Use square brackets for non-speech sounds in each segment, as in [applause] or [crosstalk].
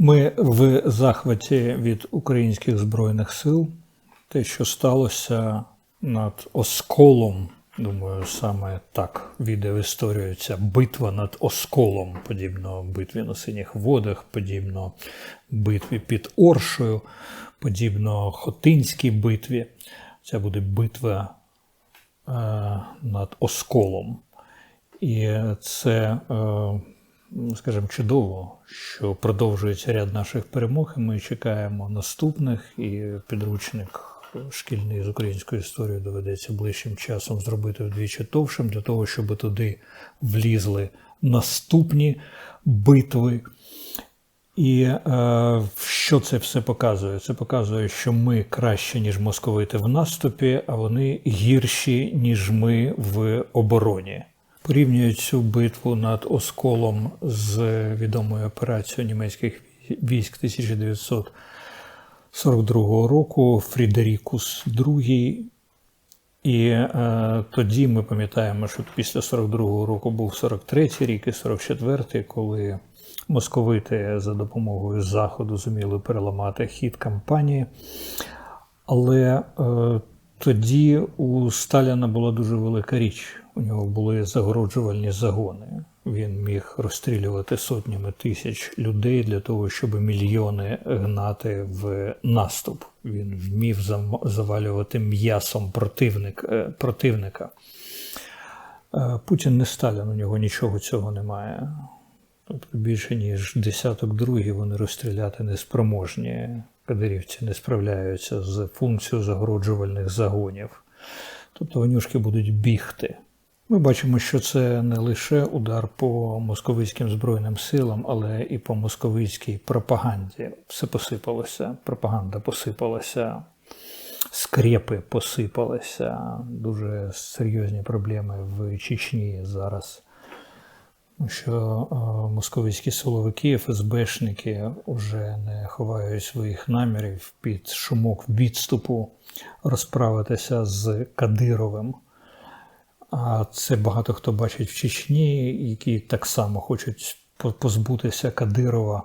Ми в захваті від українських збройних сил. Те, що сталося над Осколом, думаю, саме так відео історію ця битва над Осколом, подібно битві на синіх водах, подібно битві під Оршою, подібно Хотинській битві. Це буде битва е, над Осколом. І це, е, скажімо, чудово, що продовжується ряд наших перемог, і ми чекаємо наступних, і підручник шкільний з української історії доведеться ближчим часом зробити вдвічі товшим, для того, щоб туди влізли наступні битви. І е, що це все показує? Це показує, що ми краще, ніж московити в наступі, а вони гірші, ніж ми в обороні. Порівнюють цю битву над Осколом з відомою операцією німецьких військ 1942 року Фрідерікус II. І е, тоді ми пам'ятаємо, що після 42-го року був 43-й рік і 44-й, коли московити за допомогою Заходу зуміли переламати хід кампанії. Але е, тоді у Сталіна була дуже велика річ. У нього були загороджувальні загони. Він міг розстрілювати сотнями тисяч людей для того, щоб мільйони гнати в наступ. Він вмів завалювати м'ясом противник, е, противника. Е, Путін не Сталін, у нього нічого цього немає. Тобто більше ніж десяток другий вони розстріляти не спроможні. Кадирівці не справляються з функцією загороджувальних загонів. Тобто вонюшки будуть бігти. Ми бачимо, що це не лише удар по московицьким збройним силам, але і по московицькій пропаганді. Все посипалося, пропаганда посипалася, скрепи посипалися. Дуже серйозні проблеми в Чечні зараз. Що е, московицькі силовики, ФСБшники вже не ховають своїх намірів під шумок відступу розправитися з Кадировим. А це багато хто бачить в Чечні, які так само хочуть позбутися Кадирова,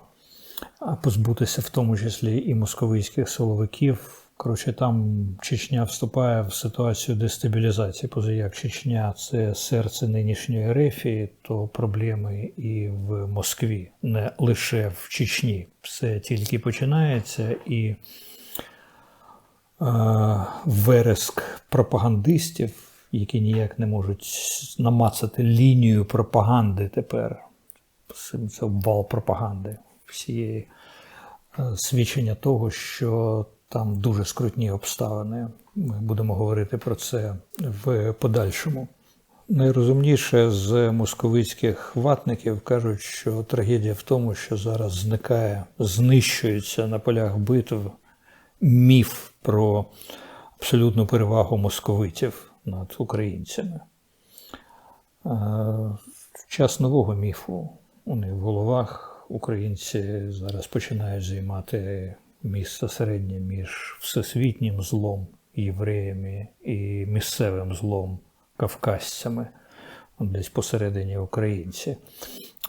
позбутися в тому числі і московицьких силовиків. Коротше, там Чечня вступає в ситуацію дестабілізації. Поза як Чечня це серце нинішньої рефії, то проблеми і в Москві, не лише в Чечні. Все тільки починається і е, вереск пропагандистів, які ніяк не можуть намацати лінію пропаганди тепер. Це обвал пропаганди всієї е, свідчення того, що там дуже скрутні обставини. Ми будемо говорити про це в подальшому. Найрозумніше з московицьких ватників кажуть, що трагедія в тому, що зараз зникає, знищується на полях битв міф про абсолютну перевагу московитів над українцями. Е, В час нового міфу у них в головах українці зараз починають займати місце середнє між всесвітнім злом, євреями і місцевим злом кавказцями, десь посередині українці.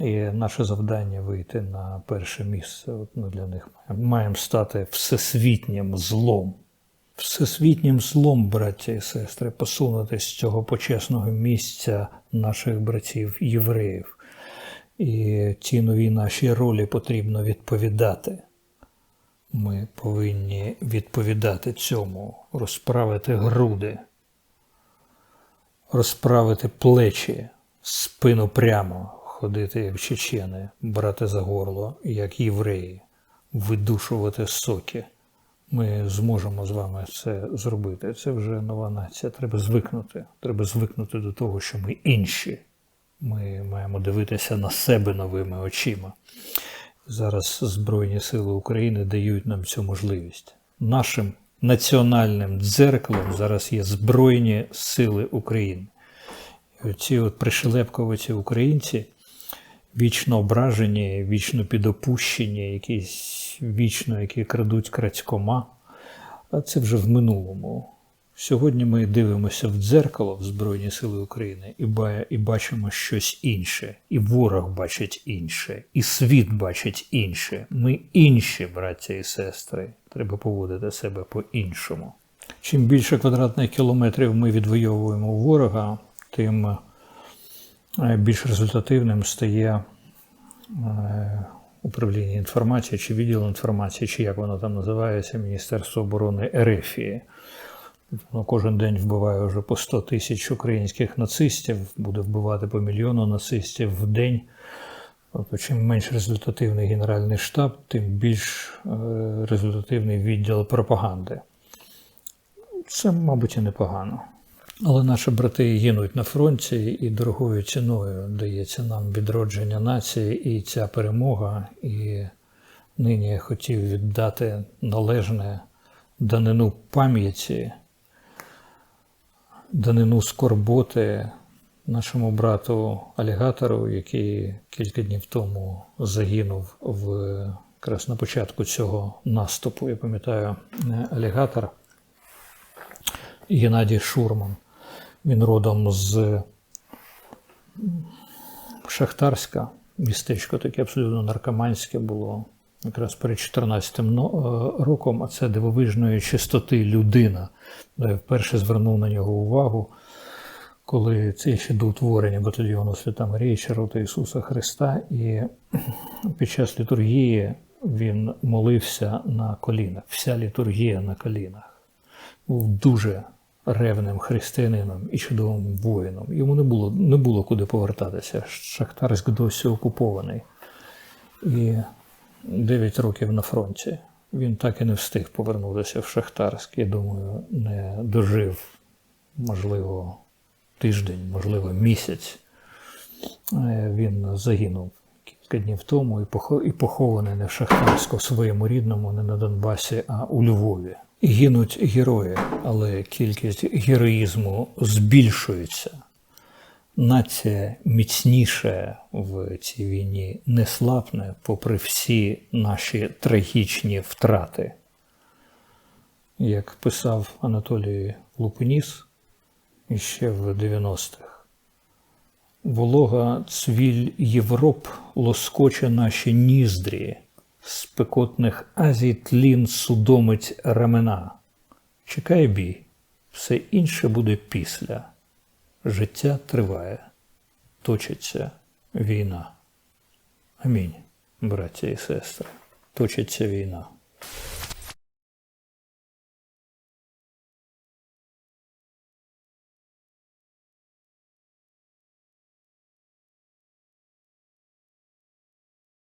І наше завдання вийти на перше місце. От ми для них маємо- маємо стати всесвітнім злом. Всесвітнім злом, браття і сестри, посунути з цього почесного місця наших братів євреїв. І ті нові наші ролі потрібно відповідати. Ми повинні відповідати цьому, розправити груди, розправити плечі, спину прямо, ходити як чечени, брати за горло, як євреї, видушувати соки. Ми зможемо з вами це зробити. Це вже нова нація. Треба звикнути. Треба звикнути до того, що ми інші. Ми маємо дивитися на себе новими очима. Зараз Збройні Сили України дають нам цю можливість. Нашим національним дзеркалом зараз є Збройні Сили України. І оці от пришелепковиці українці, вічно ображені, вічно підопущені, якісь вічно, які крадуть крадькома, це вже в минулому. Сьогодні ми дивимося в дзеркало в Збройні Сили України і, і бачимо щось інше, і ворог бачить інше, і світ бачить інше. Ми інші, браття і сестри. Треба поводити себе по-іншому. Чим більше квадратних кілометрів ми відвоюємо ворога, тим більш результативним стає е, управління інформації чи відділ інформації, чи як воно там називається, Міністерство оборони Ерефії. Воно кожен день вбиває вже по 100 тисяч українських нацистів, буде вбивати по мільйону нацистів в день. Тобто, чим менш результативний Генеральний штаб, тим більш е, результативний відділ пропаганди. Це, мабуть, і непогано. Але наші брати гинуть на фронті, і дорогою ціною дається нам відродження нації і ця перемога. І нині я хотів віддати належне данину пам'яті, данину скорботи нашому брату алігатору, який кілька днів тому загинув в якраз на початку цього наступу. Я пам'ятаю, е, алігатор Геннадій Шурман. Він родом з Шахтарська, містечко таке абсолютно наркоманське було. Якраз перед 14 но- е, роком, а це дивовижної чистоти людина. Я вперше звернув на нього увагу, коли це ще до утворення батальйону Свята Марії Чароти Ісуса Христа, і [clears throat] під час літургії він молився на колінах. Вся літургія на колінах. Був дуже ревним християнином і чудовим воїном. Йому не було, не було куди повертатися. Шахтарськ досі окупований. І 9 років на фронті. Він так і не встиг повернутися в Шахтарськ. Я думаю, не дожив, можливо, тиждень, можливо, місяць. Е, Він загинув кілька днів тому і похо- і похований не в Шахтарську, своєму рідному, не на Донбасі, а у Львові. Гинуть герої, але кількість героїзму збільшується. Нація міцніше в цій війні не слабне, попри всі наші трагічні втрати. Як писав Анатолій Лупеніс іще в 90-х. Волога цвіль Європ лоскоче наші ніздрі, спекотних Азій тлін судомить рамена. Чекай бій, все інше буде після. Життя триває, точиться війна. Амінь, браття і сестри, точиться війна.